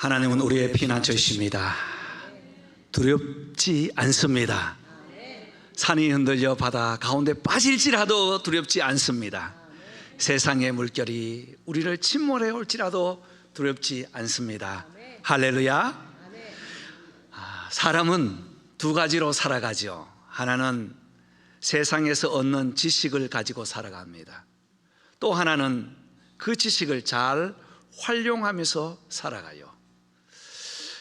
하나님은 우리의 피난처이십니다. 두렵지 않습니다. 산이 흔들려 바다 가운데 빠질지라도 두렵지 않습니다. 세상의 물결이 우리를 침몰해 올지라도 두렵지 않습니다. 할렐루야. 아, 사람은 두 가지로 살아가죠. 하나는 세상에서 얻는 지식을 가지고 살아갑니다. 또 하나는 그 지식을 잘 활용하면서 살아가요.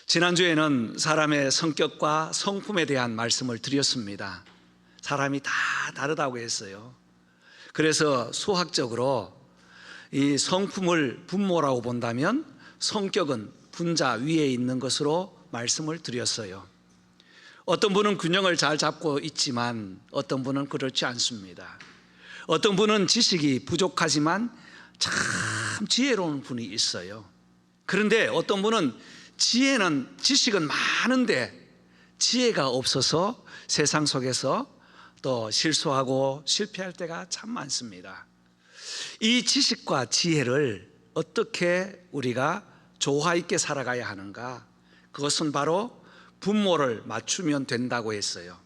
지난주에는 사람의 성격과 성품에 대한 말씀을 드렸습니다. 사람이 다 다르다고 했어요. 그래서 수학적으로 이 성품을 분모라고 본다면 성격은 분자 위에 있는 것으로 말씀을 드렸어요. 어떤 분은 균형을 잘 잡고 있지만 어떤 분은 그렇지 않습니다. 어떤 분은 지식이 부족하지만 참 지혜로운 분이 있어요. 그런데 어떤 분은 지혜는 지식은 많은데 지혜가 없어서 세상 속에서 또 실수하고 실패할 때가 참 많습니다. 이 지식과 지혜를 어떻게 우리가 조화 있게 살아가야 하는가? 그것은 바로 분모를 맞추면 된다고 했어요.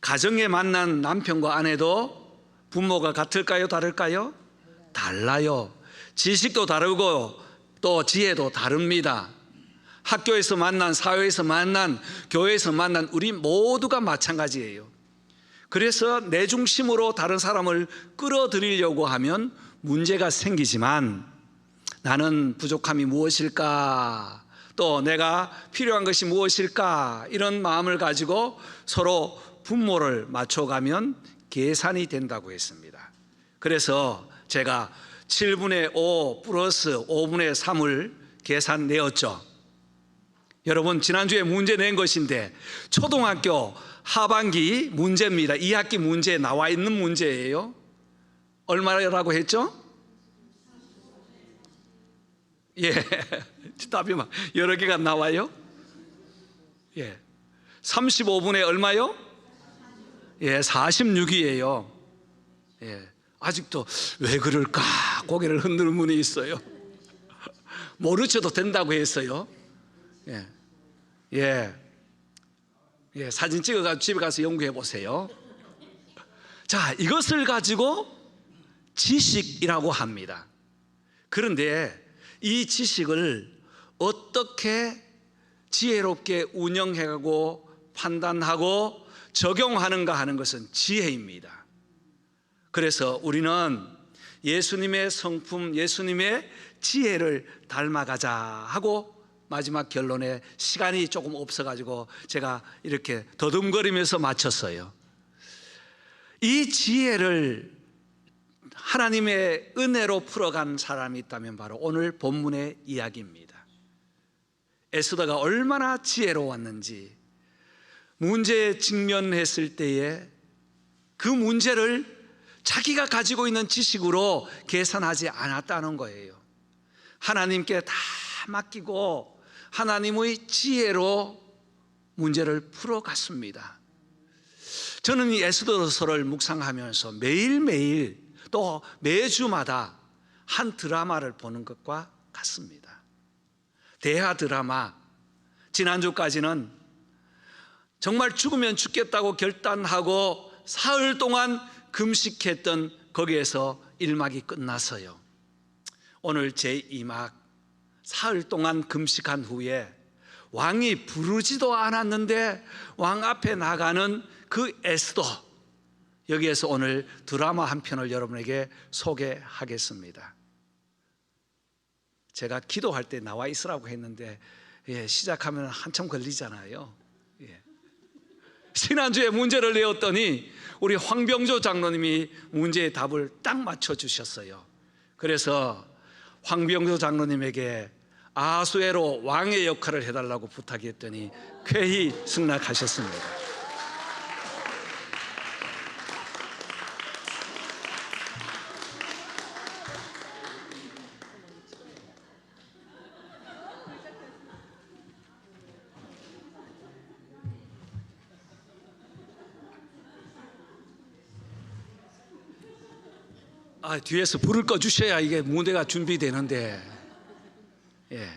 가정에 만난 남편과 아내도 분모가 같을까요? 다를까요? 달라요. 지식도 다르고 또 지혜도 다릅니다. 학교에서 만난, 사회에서 만난, 교회에서 만난 우리 모두가 마찬가지예요. 그래서 내 중심으로 다른 사람을 끌어들이려고 하면 문제가 생기지만 나는 부족함이 무엇일까? 또 내가 필요한 것이 무엇일까? 이런 마음을 가지고 서로 분모를 맞춰가면 계산이 된다고 했습니다. 그래서 제가 7분의 5 플러스 5분의 3을 계산 내었죠. 여러분 지난주에 문제 낸 것인데 초등학교 하반기 문제입니다. 2학기 문제에 나와 있는 문제예요. 얼마라고 했죠? 예. 답이 막 여러 개가 나와요. 예. 35분에 얼마요? 예, 46이에요. 예. 아직도 왜 그럴까 고개를 흔드는 분이 있어요. 모르셔도 된다고 했어요. 예. 예. 예, 사진 찍어가지고 집에 가서 연구해 보세요. 자, 이것을 가지고 지식이라고 합니다. 그런데 이 지식을 어떻게 지혜롭게 운영해가고 판단하고 적용하는가 하는 것은 지혜입니다. 그래서 우리는 예수님의 성품, 예수님의 지혜를 닮아가자 하고 마지막 결론에 시간이 조금 없어가지고 제가 이렇게 더듬거리면서 마쳤어요. 이 지혜를 하나님의 은혜로 풀어간 사람이 있다면 바로 오늘 본문의 이야기입니다. 에스더가 얼마나 지혜로웠는지 문제에 직면했을 때에 그 문제를 자기가 가지고 있는 지식으로 계산하지 않았다는 거예요. 하나님께 다 맡기고 하나님의 지혜로 문제를 풀어갔습니다. 저는 이 에스더서를 묵상하면서 매일매일 또 매주마다 한 드라마를 보는 것과 같습니다. 대하 드라마. 지난주까지는 정말 죽으면 죽겠다고 결단하고 사흘 동안 금식했던 거기에서 1막이 끝났어요. 오늘 제 2막 사흘 동안 금식한 후에 왕이 부르지도 않았는데 왕 앞에 나가는 그 에스더 여기에서 오늘 드라마 한 편을 여러분에게 소개하겠습니다. 제가 기도할 때 나와 있으라고 했는데 예, 시작하면 한참 걸리잖아요. 예. 지난주에 문제를 내었더니 우리 황병조 장로님이 문제의 답을 딱 맞춰 주셨어요. 그래서 황병조 장로님에게 아수에로 왕의 역할을 해달라고 부탁했더니 쾌히 승낙하셨습니다. 아, 뒤에서 불을 꺼 주셔야 이게 무대가 준비되는데. 예.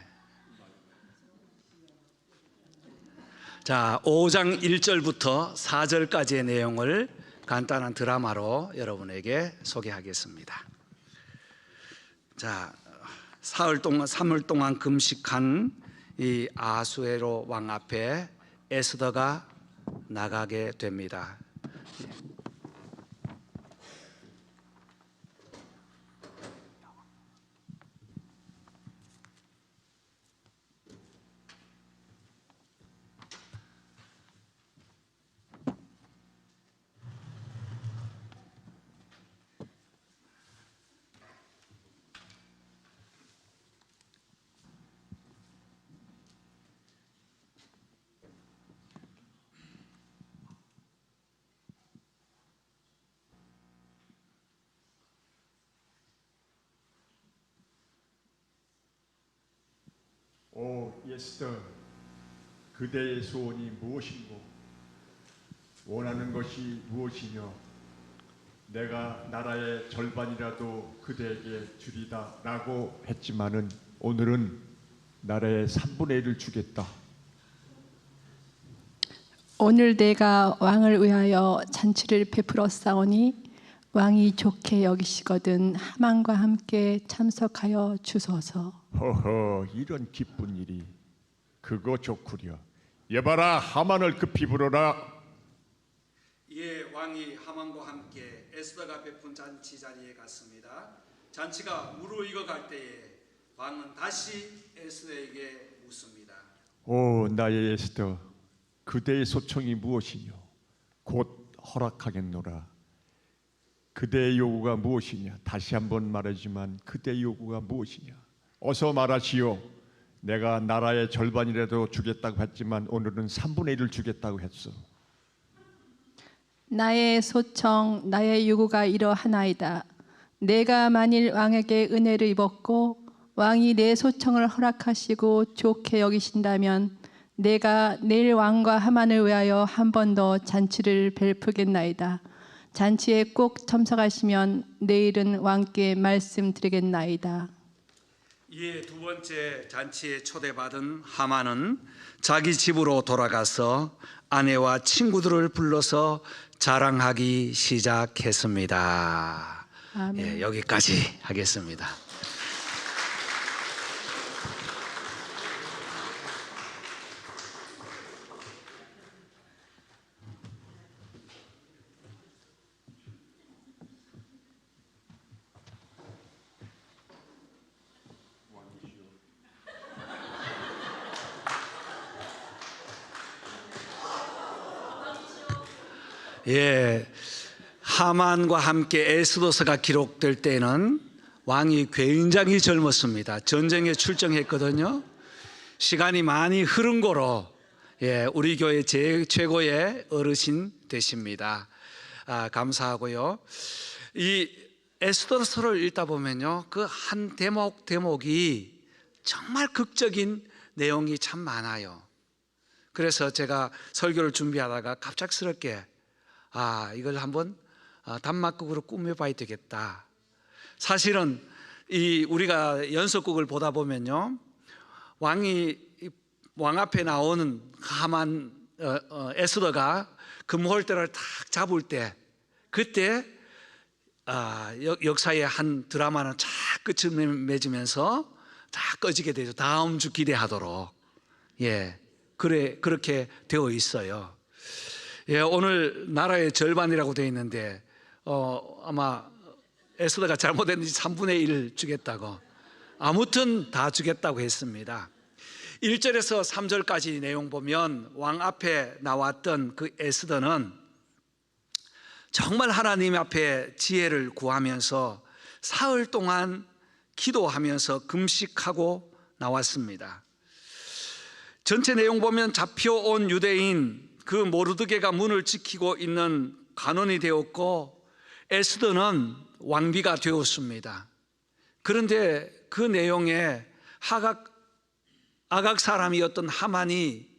자, 5장 1절부터 4절까지의 내용을 간단한 드라마로 여러분에게 소개하겠습니다. 자, 사흘 동안 3일 동안 금식한 이 아수에로 왕 앞에 에스더가 나가게 됩니다. 오 예스터 그대의 소원이 무엇인고? 원하는 것이 무엇이며? 내가 나라의 절반이라도 그대에게 주리다 라고 했지만은 오늘은 나라의 3분의 1을 주겠다. 오늘 내가 왕을 위하여 잔치를 베풀어 싸우니 왕이 좋게 여기시거든 하만과 함께 참석하여 주소서. 허허 이런 기쁜 일이 그거 좋구려 여봐라 하만을 급히 부르라 예, 왕이 하만과 함께 에스더가 베푼 잔치 자리에 갔습니다. 잔치가 무르익어 갈 때에 왕은 다시 에스더에게 묻습니다. 오 나의 에스더 그대의 소청이 무엇이뇨 곧 허락하겠노라 그대의 요구가 무엇이냐 다시 한번 말하지만 그대의 요구가 무엇이냐 어서 말하시오 내가 나라의 절반이라도 주겠다고 했지만 오늘은 3분의 1을 주겠다고 했어 나의 소청, 나의 요구가 이러하나이다. 내가 만일 왕에게 은혜를 입었고 왕이 내 소청을 허락하시고 좋게 여기신다면 내가 내일 왕과 하만을 위하여 한 번 더 잔치를 베푸겠나이다. 잔치에 꼭 참석하시면 내일은 왕께 말씀드리겠나이다. 이에 두 번째 잔치에 초대받은 하만은 자기 집으로 돌아가서 아내와 친구들을 불러서 자랑하기 시작했습니다. 예, 여기까지 하겠습니다. 예, 하만과 함께 에스도서가 기록될 때는 왕이 굉장히 젊었습니다. 전쟁에 출정했거든요. 시간이 많이 흐른 거로 예, 우리 교회 제 최고의 어르신 되십니다. 아, 감사하고요. 이 에스더서를 읽다 보면요, 그 한 대목 대목이 정말 극적인 내용이 참 많아요. 그래서 제가 설교를 준비하다가 갑작스럽게 아 이걸 한번 아, 단막극으로 꾸며봐야 되겠다. 사실은 이 우리가 연속극을 보다 보면요 왕이 이왕 앞에 나오는 하만 어, 어, 에스더가 금홀대를 탁 잡을 때 그때 아, 역- 역사의 한 드라마는 쫙 끝을 맺으면서 다 꺼지게 되죠. 다음 주 기대하도록 예 그래 그렇게 되어 있어요. 예, 오늘 나라의 절반이라고 되어 있는데 어, 아마 에스더가 잘못했는지 3분의 1 주겠다고 아무튼 다 주겠다고 했습니다. 1절에서 3절까지 내용 보면 왕 앞에 나왔던 그 에스더는 정말 하나님 앞에 지혜를 구하면서 사흘 동안 기도하면서 금식하고 나왔습니다. 전체 내용 보면 잡혀온 유대인 그 모르드게가 문을 지키고 있는 간원이 되었고 에스더는 왕비가 되었습니다. 그런데 그 내용에 하각 아각 사람이었던 하만이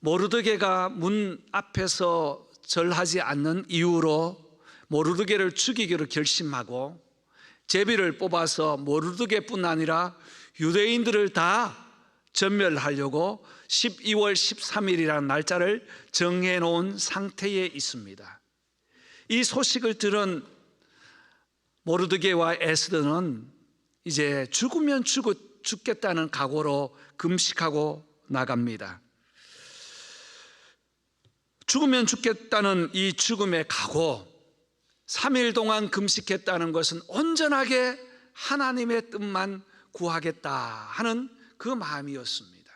모르드게가 문 앞에서 절하지 않는 이유로 모르드게를 죽이기로 결심하고 제비를 뽑아서 모르드게뿐 아니라 유대인들을 다 전멸하려고 12월 13일이라는 날짜를 정해 놓은 상태에 있습니다. 이 소식을 들은 모르드게와 에스더는 이제 죽으면 죽, 죽겠다는 각오로 금식하고 나갑니다. 죽으면 죽겠다는 이 죽음의 각오, 3일 동안 금식했다는 것은 온전하게 하나님의 뜻만 구하겠다 하는 그 마음이었습니다.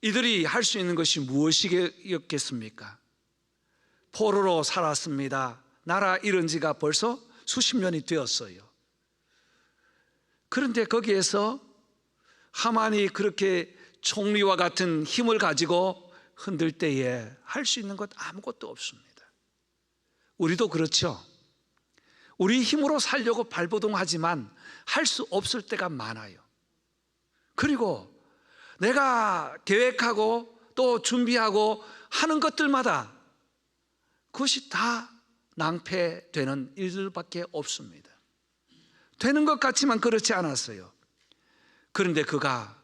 이들이 할 수 있는 것이 무엇이겠습니까? 포로로 살았습니다. 나라 잃은 지가 벌써 수십 년이 되었어요. 그런데 거기에서 하만이 그렇게 총리와 같은 힘을 가지고 흔들 때에 할 수 있는 것 아무것도 없습니다. 우리도 그렇죠. 우리 힘으로 살려고 발버둥하지만 할 수 없을 때가 많아요. 그리고 내가 계획하고 또 준비하고 하는 것들마다 그것이 다 낭패되는 일들밖에 없습니다. 되는 것 같지만 그렇지 않았어요. 그런데 그가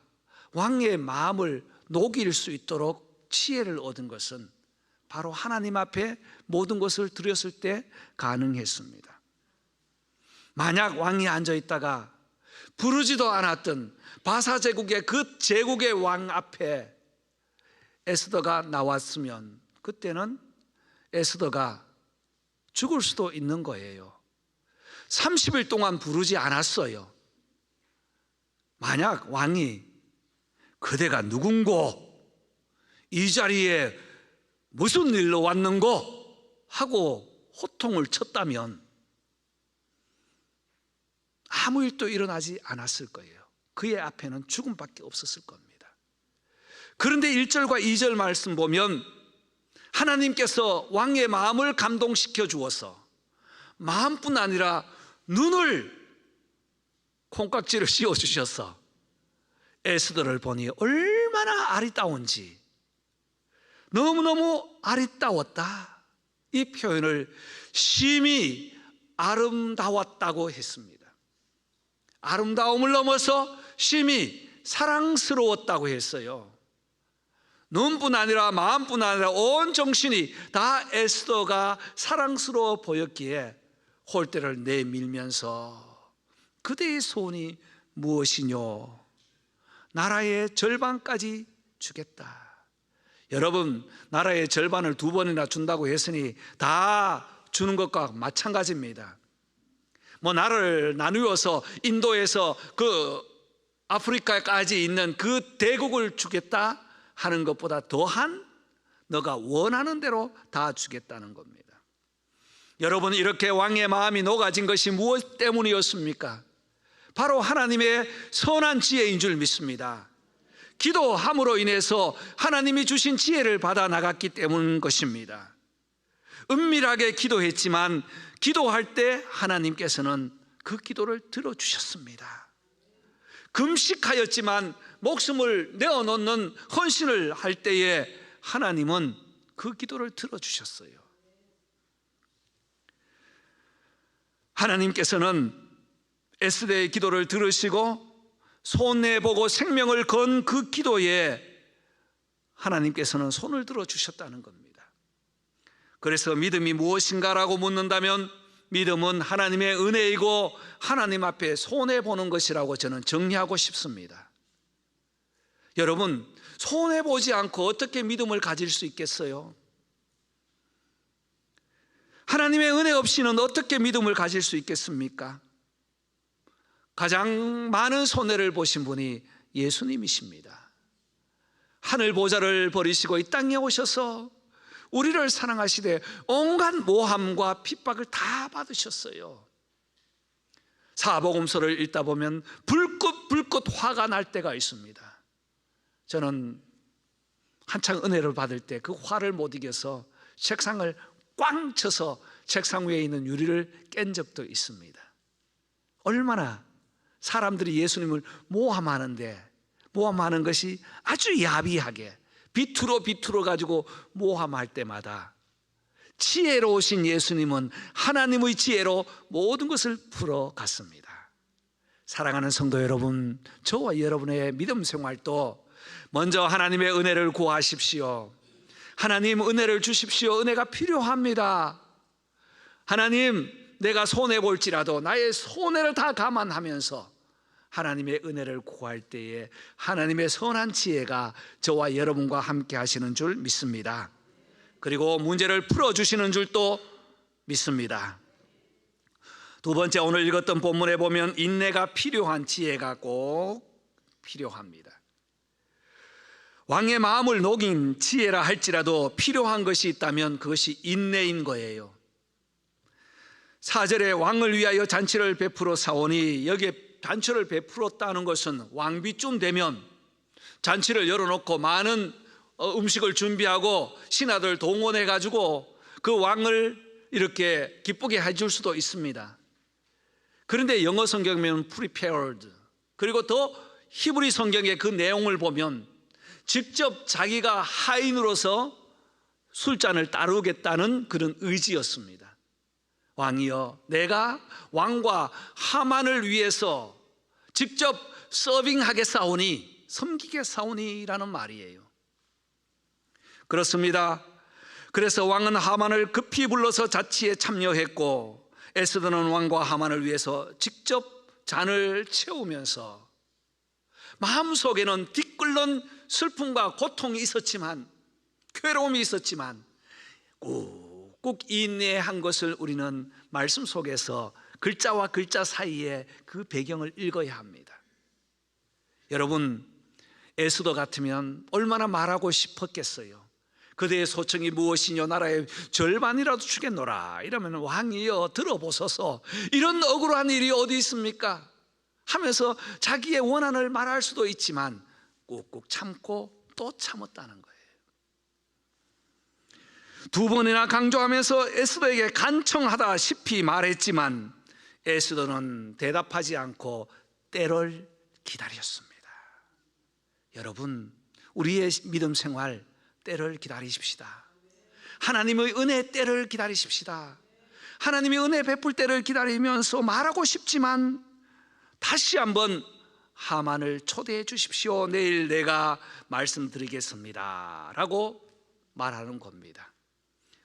왕의 마음을 녹일 수 있도록 지혜를 얻은 것은 바로 하나님 앞에 모든 것을 드렸을 때 가능했습니다. 만약 왕이 앉아 있다가 부르지도 않았던 바사 제국의 그 제국의 왕 앞에 에스더가 나왔으면 그때는 에스더가 죽을 수도 있는 거예요. 30일 동안 부르지 않았어요. 만약 왕이 그대가 누군고 이 자리에 무슨 일로 왔는고 하고 호통을 쳤다면 아무 일도 일어나지 않았을 거예요. 그의 앞에는 죽음밖에 없었을 겁니다. 그런데 1절과 2절 말씀 보면 하나님께서 왕의 마음을 감동시켜 주어서 마음뿐 아니라 눈을 콩깍지를 씌워 주셔서 에스더를 보니 얼마나 아리따운지 너무너무 아리따웠다. 이 표현을 심히 아름다웠다고 했습니다. 아름다움을 넘어서 심히 사랑스러웠다고 했어요. 눈뿐 아니라 마음뿐 아니라 온 정신이 다 에스더가 사랑스러워 보였기에 홀대를 내밀면서 그대의 소원이 무엇이뇨? 나라의 절반까지 주겠다. 여러분, 나라의 절반을 두 번이나 준다고 했으니 다 주는 것과 마찬가지입니다. 뭐 나라를 나누어서 인도에서 그 아프리카까지 있는 그 대국을 주겠다 하는 것보다 더한 너가 원하는 대로 다 주겠다는 겁니다. 여러분 이렇게 왕의 마음이 녹아진 것이 무엇 때문이었습니까? 바로 하나님의 선한 지혜인 줄 믿습니다. 기도함으로 인해서 하나님이 주신 지혜를 받아 나갔기 때문인 것입니다. 은밀하게 기도했지만 기도할 때 하나님께서는 그 기도를 들어주셨습니다. 금식하였지만 목숨을 내어놓는 헌신을 할 때에 하나님은 그 기도를 들어주셨어요. 하나님께서는 에스더의 기도를 들으시고 손해보고 생명을 건 그 기도에 하나님께서는 손을 들어 주셨다는 겁니다. 그래서 믿음이 무엇인가라고 묻는다면 믿음은 하나님의 은혜이고 하나님 앞에 손해보는 것이라고 저는 정리하고 싶습니다. 여러분, 손해보지 않고 어떻게 믿음을 가질 수 있겠어요? 하나님의 은혜 없이는 어떻게 믿음을 가질 수 있겠습니까? 가장 많은 손해를 보신 분이 예수님이십니다. 하늘 보좌를 버리시고 이 땅에 오셔서 우리를 사랑하시되 온갖 모함과 핍박을 다 받으셨어요. 사복음서를 읽다 보면 불꽃 불꽃 화가 날 때가 있습니다. 저는 한창 은혜를 받을 때 그 화를 못 이겨서 책상을 꽝 쳐서 책상 위에 있는 유리를 깬 적도 있습니다. 얼마나 사람들이 예수님을 모함하는데 모함하는 것이 아주 야비하게 비틀어 비틀어 가지고 모함할 때마다 지혜로우신 예수님은 하나님의 지혜로 모든 것을 풀어 갔습니다. 사랑하는 성도 여러분, 저와 여러분의 믿음 생활도 먼저 하나님의 은혜를 구하십시오. 하나님 은혜를 주십시오. 은혜가 필요합니다. 하나님, 내가 손해 볼지라도 나의 손해를 다 감안하면서 하나님의 은혜를 구할 때에 하나님의 선한 지혜가 저와 여러분과 함께 하시는 줄 믿습니다. 그리고 문제를 풀어 주시는 줄도 믿습니다. 두 번째 오늘 읽었던 본문에 보면 인내가 필요한 지혜가 꼭 필요합니다. 왕의 마음을 녹인 지혜라 할지라도 필요한 것이 있다면 그것이 인내인 거예요. 사절에 왕을 위하여 잔치를 베풀어 사오니 여기에 잔치를 베풀었다는 것은 왕비쯤 되면 잔치를 열어놓고 많은 어, 음식을 준비하고 신하들 동원해 가지고 그 왕을 이렇게 기쁘게 해줄 수도 있습니다. 그런데 영어 성경에는 prepared 그리고 더 히브리 성경의 그 내용을 보면 직접 자기가 하인으로서 술잔을 따르겠다는 그런 의지였습니다. 왕이여, 내가 왕과 하만을 위해서 직접 서빙하게 싸우니, 섬기게 싸우니라는 말이에요. 그렇습니다. 그래서 왕은 하만을 급히 불러서 자치에 참여했고, 에스더는 왕과 하만을 위해서 직접 잔을 채우면서 마음속에는 뒤끓는 슬픔과 고통이 있었지만, 괴로움이 있었지만, 꾹 꾹 인내한 것을 우리는 말씀 속에서 글자와 글자 사이에 그 배경을 읽어야 합니다. 여러분, 에스더 같으면 얼마나 말하고 싶었겠어요. 그대의 소청이 무엇이냐 나라의 절반이라도 주겠노라 이러면 왕이여 들어보소서 이런 억울한 일이 어디 있습니까? 하면서 자기의 원한을 말할 수도 있지만 꾹꾹 참고 또 참았다는 거예요. 두 번이나 강조하면서 에스더에게 간청하다시피 말했지만 에스더는 대답하지 않고 때를 기다렸습니다. 여러분, 우리의 믿음 생활 때를 기다리십시다. 하나님의 은혜 때를 기다리십시다. 하나님의 은혜 베풀 때를 기다리면서 말하고 싶지만 다시 한번 하만을 초대해 주십시오. 내일 내가 말씀드리겠습니다. 라고 말하는 겁니다.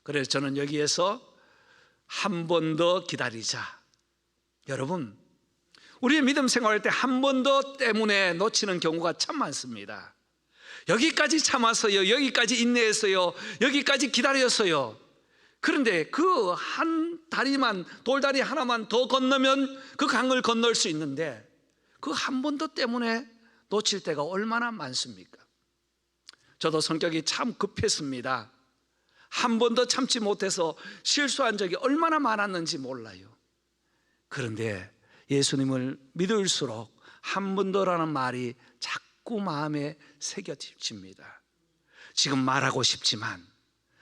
그래서 저는 여기에서 한 번 더 기다리자. 여러분, 우리의 믿음 생활할 때 한 번 더 때문에 놓치는 경우가 참 많습니다. 여기까지 참았어요. 여기까지 인내했어요. 여기까지 기다렸어요. 그런데 그 한 다리만, 돌다리 하나만 더 건너면 그 강을 건널 수 있는데 그 한 번 더 때문에 놓칠 때가 얼마나 많습니까? 저도 성격이 참 급했습니다. 한번더 참지 못해서 실수한 적이 얼마나 많았는지 몰라요. 그런데 예수님을 믿을수록 한번 더라는 말이 자꾸 마음에 새겨집니다. 지금 말하고 싶지만,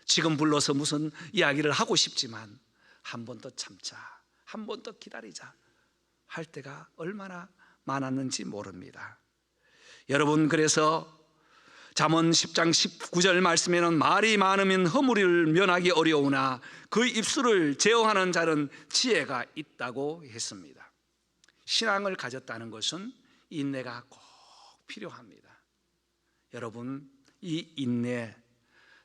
지금 불러서 무슨 이야기를 하고 싶지만, 한 번 더 참자, 한 번 더 기다리자 할 때가 얼마나 많았는지 모릅니다. 여러분, 그래서 잠언 10장 19절 말씀에는 말이 많으면 허물을 면하기 어려우나 그 입술을 제어하는 자는 지혜가 있다고 했습니다. 신앙을 가졌다는 것은 인내가 꼭 필요합니다. 여러분, 이 인내,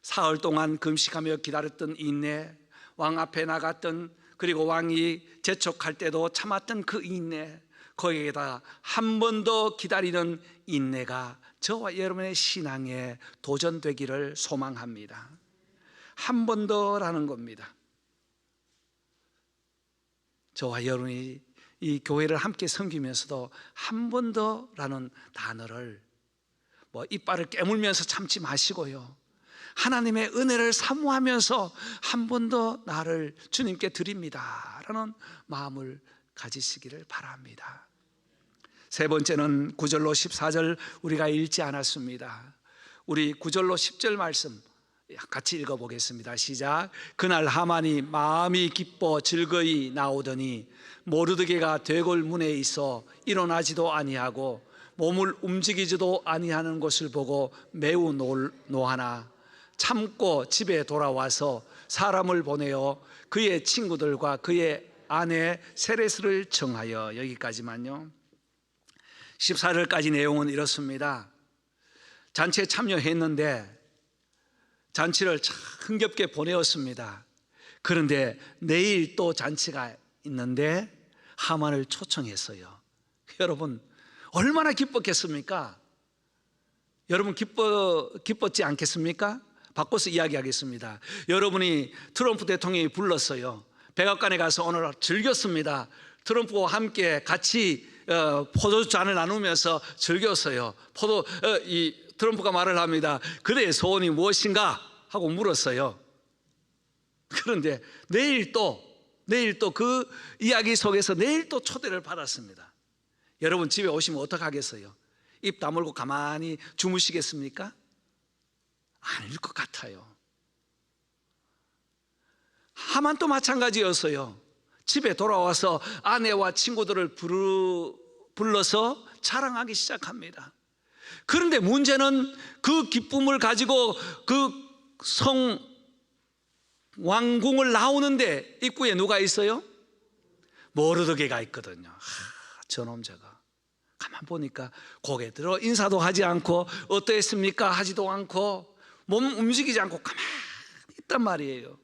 사흘 동안 금식하며 기다렸던 인내, 왕 앞에 나갔던 그리고 왕이 재촉할 때도 참았던 그 인내, 거기에다 한 번 더 기다리는 인내가 저와 여러분의 신앙에 도전되기를 소망합니다. 한 번 더라는 겁니다. 저와 여러분이 이 교회를 함께 섬기면서도 한 번 더라는 단어를 뭐 이빨을 깨물면서 참지 마시고요. 하나님의 은혜를 사모하면서 한 번 더 나를 주님께 드립니다라는 마음을 가지시기를 바랍니다. 세 번째는 9절로 14절 우리가 읽지 않았습니다. 우리 9절로 10절 말씀 같이 읽어보겠습니다. 시작. 그날 하만이 마음이 기뻐 즐거이 나오더니 모르드게가 대궐 문에 있어 일어나지도 아니하고 몸을 움직이지도 아니하는 것을 보고 매우 노하나 참고 집에 돌아와서 사람을 보내어 그의 친구들과 그의 아내 세레스를 청하여 여기까지만요. 14절까지 내용은 이렇습니다. 잔치에 참여했는데 잔치를 참 흥겹게 보내었습니다. 그런데 내일 또 잔치가 있는데 하만을 초청했어요. 여러분 얼마나 기뻤겠습니까? 여러분 기뻐 기뻤지 않겠습니까? 바꿔서 이야기하겠습니다. 여러분이 트럼프 대통령이 불렀어요. 백악관에 가서 오늘 즐겼습니다. 트럼프와 함께 같이 어, 포도 잔을 나누면서 즐겼어요. 포도 어, 이 트럼프가 말을 합니다. 그대의 소원이 무엇인가 하고 물었어요. 그런데 내일 또 내일 또 그 이야기 속에서 내일 또 초대를 받았습니다. 여러분 집에 오시면 어떡 하겠어요? 입 다물고 가만히 주무시겠습니까? 아닐 것 같아요. 하만도 마찬가지였어요. 집에 돌아와서 아내와 친구들을 부르, 불러서 자랑하기 시작합니다. 그런데 문제는 그 기쁨을 가지고 그 성 왕궁을 나오는데 입구에 누가 있어요? 모르드게가 있거든요. 하, 저놈 저거. 가만 보니까 고개 들어 인사도 하지 않고 어떠했습니까? 하지도 않고 몸 움직이지 않고 가만히 있단 말이에요.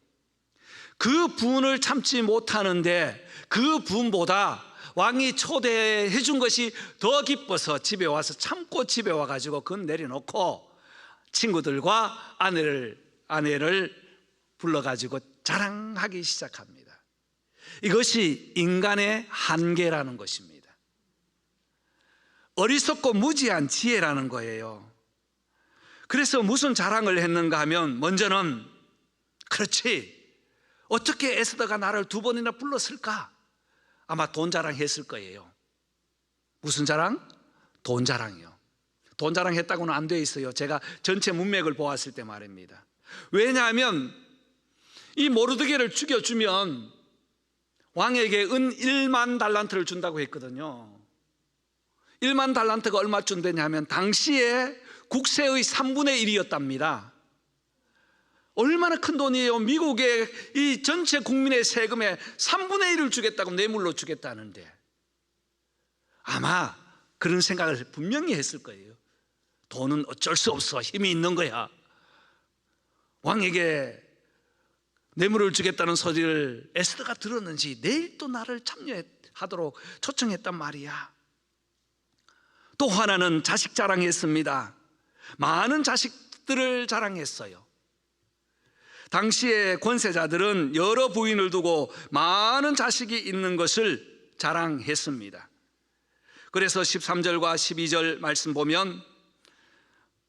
그 분을 참지 못하는데 그 분보다 왕이 초대해 준 것이 더 기뻐서 집에 와서 참고 집에 와 가지고 그건 내려놓고 친구들과 아내를 아내를 불러 가지고 자랑하기 시작합니다. 이것이 인간의 한계라는 것입니다. 어리석고 무지한 지혜라는 거예요. 그래서 무슨 자랑을 했는가 하면 먼저는 그렇지 어떻게 에스더가 나를 두 번이나 불렀을까? 아마 돈 자랑했을 거예요. 무슨 자랑? 돈 자랑이요. 돈 자랑했다고는 안 돼 있어요. 제가 전체 문맥을 보았을 때 말입니다. 왜냐하면 이 모르드게를 죽여주면 왕에게 은 1만 달란트를 준다고 했거든요. 1만 달란트가 얼마 준대냐면 당시에 국세의 3분의 1이었답니다. 얼마나 큰 돈이에요. 미국의 이 전체 국민의 세금의 3분의 1을 주겠다고 뇌물로 주겠다는데 아마 그런 생각을 분명히 했을 거예요. 돈은 어쩔 수 없어. 힘이 있는 거야. 왕에게 뇌물을 주겠다는 소리를 에스더가 들었는지 내일 또 나를 참여하도록 초청했단 말이야. 또 하나는 자식 자랑했습니다. 많은 자식들을 자랑했어요. 당시의 권세자들은 여러 부인을 두고 많은 자식이 있는 것을 자랑했습니다. 그래서 13절과 12절 말씀 보면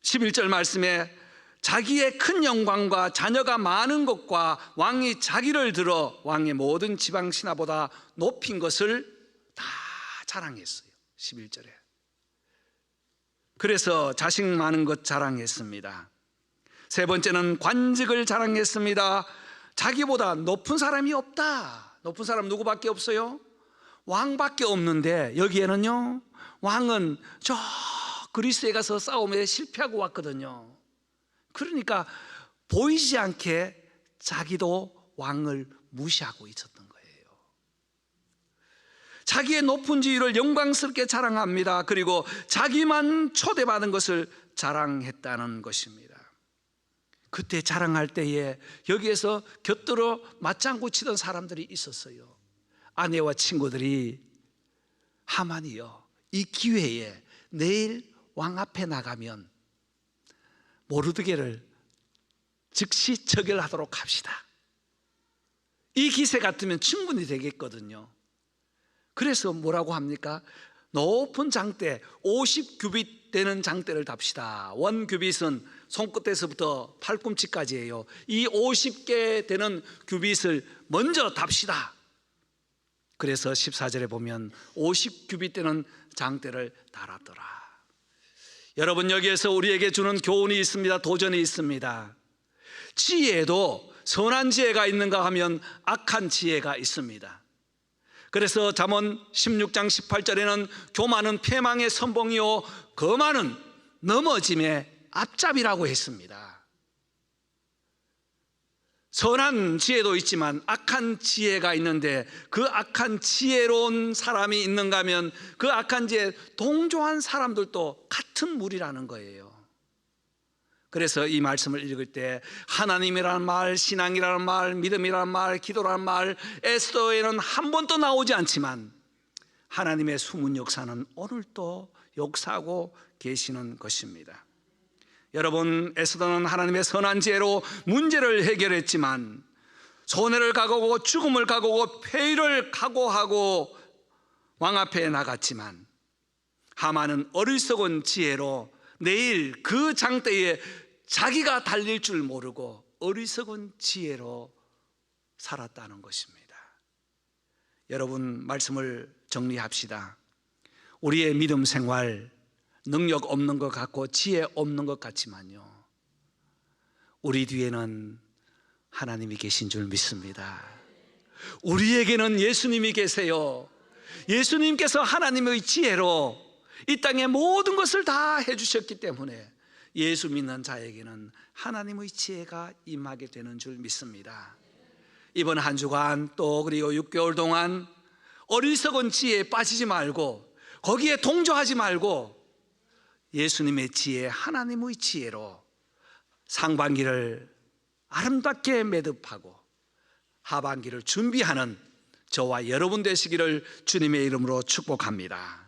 11절 말씀에 자기의 큰 영광과 자녀가 많은 것과 왕이 자기를 들어 왕의 모든 지방 신하보다 높인 것을 다 자랑했어요. 11절에. 그래서 자식 많은 것 자랑했습니다. 세 번째는 관직을 자랑했습니다. 자기보다 높은 사람이 없다. 높은 사람 누구밖에 없어요? 왕밖에 없는데 여기에는요. 왕은 저 그리스에 가서 싸움에 실패하고 왔거든요. 그러니까 보이지 않게 자기도 왕을 무시하고 있었던 거예요. 자기의 높은 지위를 영광스럽게 자랑합니다. 그리고 자기만 초대받은 것을 자랑했다는 것입니다. 그때 자랑할 때에 여기에서 곁들어 맞장구 치던 사람들이 있었어요. 아내와 친구들이 하만이요. 이 기회에 내일 왕 앞에 나가면 모르드게를 즉시 처결하도록 합시다. 이 기세 같으면 충분히 되겠거든요. 그래서 뭐라고 합니까? 높은 장대 50규빗 되는 장대를 답시다. 원 규빗은 손끝에서부터 팔꿈치까지예요. 이 50개 되는 규빗을 먼저 답시다. 그래서 14절에 보면 50규빗 되는 장대를 달았더라. 여러분 여기에서 우리에게 주는 교훈이 있습니다. 도전이 있습니다. 지혜도 선한 지혜가 있는가 하면 악한 지혜가 있습니다. 그래서 잠언 16장 18절에는 교만은 패망의 선봉이요 거만은 넘어짐의 앞잡이라고 했습니다. 선한 지혜도 있지만 악한 지혜가 있는데 그 악한 지혜로운 사람이 있는가 하면 그 악한 지혜 동조한 사람들도 같은 물이라는 거예요. 그래서 이 말씀을 읽을 때 하나님이라는 말, 신앙이라는 말, 믿음이라는 말, 기도라는 말 에스더에는 한 번도 나오지 않지만 하나님의 숨은 역사는 오늘도 역사하고 계시는 것입니다. 여러분 에스더는 하나님의 선한 지혜로 문제를 해결했지만 손해를 각오하고 죽음을 각오하고 폐위를 각오하고 왕 앞에 나갔지만 하만은 어리석은 지혜로 내일 그 장대에 자기가 달릴 줄 모르고 어리석은 지혜로 살았다는 것입니다. 여러분 말씀을 정리합시다. 우리의 믿음 생활 능력 없는 것 같고 지혜 없는 것 같지만요. 우리 뒤에는 하나님이 계신 줄 믿습니다. 우리에게는 예수님이 계세요. 예수님께서 하나님의 지혜로 이 땅의 모든 것을 다 해주셨기 때문에 예수 믿는 자에게는 하나님의 지혜가 임하게 되는 줄 믿습니다. 이번 한 주간 또 그리고 6개월 동안 어리석은 지혜에 빠지지 말고 거기에 동조하지 말고 예수님의 지혜, 하나님의 지혜로 상반기를 아름답게 매듭하고 하반기를 준비하는 저와 여러분 되시기를 주님의 이름으로 축복합니다.